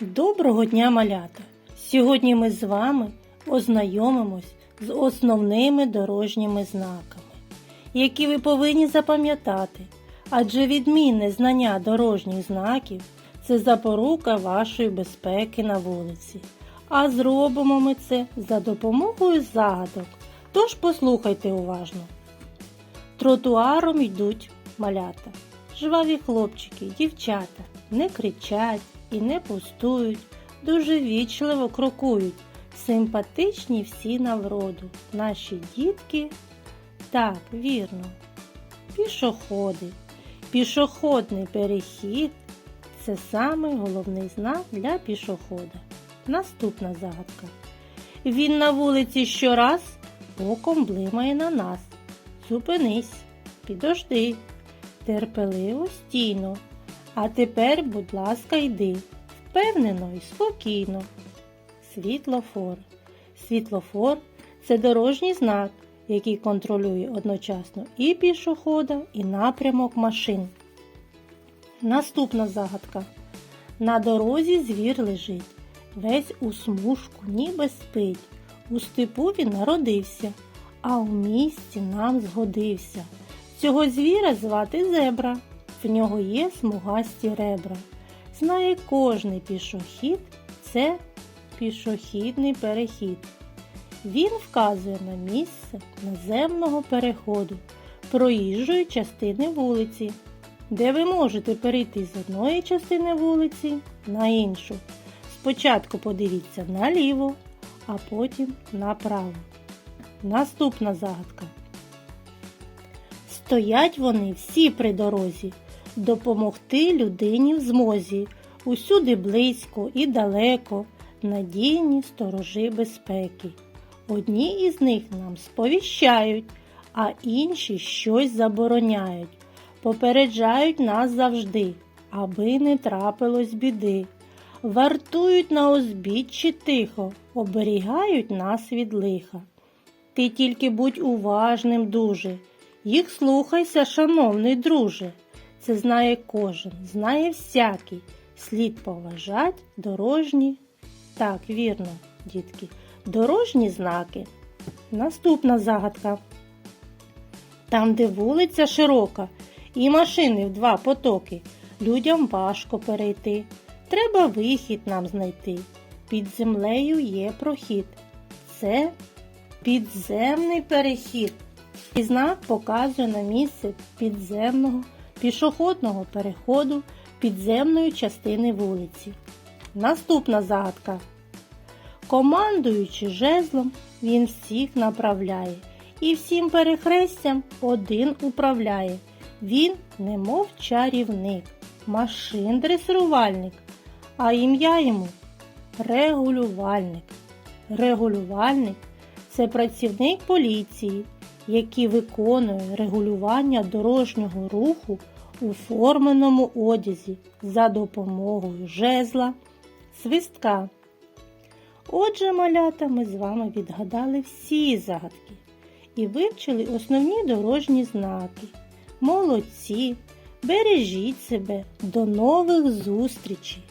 Доброго дня, малята! Сьогодні ми з вами ознайомимось з основними дорожніми знаками, які ви повинні запам'ятати, адже відмінне знання дорожніх знаків це запорука вашої безпеки на вулиці. А зробимо ми це за допомогою загадок. Тож послухайте уважно. Тротуаром йдуть малята, жваві хлопчики, дівчата, не кричать і не пустують, дуже вічливо крокують, симпатичні всі на вроду. Наші дітки, так, вірно, пішоходи. Пішохідний перехід це самий головний знак для пішохода. Наступна загадка. Він на вулиці щораз оком блимає на нас. Зупинись, підожди, терпеливо стійно. А тепер, будь ласка, йди, впевнено і спокійно. Світлофор. Світлофор це дорожній знак, який контролює одночасно і пішохода, і напрямок машин. Наступна загадка. На дорозі звір лежить, весь у смужку, ніби спить. У степу він народився, а у місті нам згодився. Цього звіра звати зебра, в нього є смугасті ребра. Знає кожний пішохід це пішохідний перехід. Він вказує на місце наземного переходу проїжджої частини вулиці, де ви можете перейти з одної частини вулиці на іншу. Спочатку подивіться наліво, а потім направо. Наступна загадка. Стоять вони всі при дорозі, допомогти людині в змозі, усюди близько і далеко, надійні сторожі безпеки. Одні із них нам сповіщають, а інші щось забороняють, попереджають нас завжди, аби не трапилось біди. Вартують на узбіччі тихо, оберігають нас від лиха. Ти тільки будь уважним дуже, їх слухайся, шановний друже. Це знає кожен, знає всякий. Слід поважать дорожні. Так, вірно, дітки, дорожні знаки. Наступна загадка. Там, де вулиця широка і машини в два потоки, людям важко перейти. Треба вихід нам знайти. Під землею є прохід. Це підземний перехід. І знак показує на місце підземного пішохідного переходу підземної частини вулиці. Наступна загадка. Командуючи жезлом, він всіх направляє і всім перехрестям один управляє. Він, немов чарівник, машин дресирувальник, а ім'я йому регулювальник. Регулювальник це працівник поліції, який виконує регулювання дорожнього руху у форменому одязі за допомогою жезла, свистка. Отже, малята, ми з вами відгадали всі загадки і вивчили основні дорожні знаки. Молодці! Бережіть себе! До нових зустрічей!